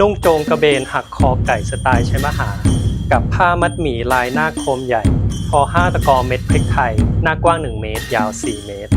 นุ่งโจงกระเบนหักคอไก่สไตล์ใช้มหา กับผ้ามัดหมี่ลายหน้าโคมใหญ่ คอห้าตะกอเม็ดพริกไทย หน้ากว้าง 1 เมตร ยาว 4 เมตร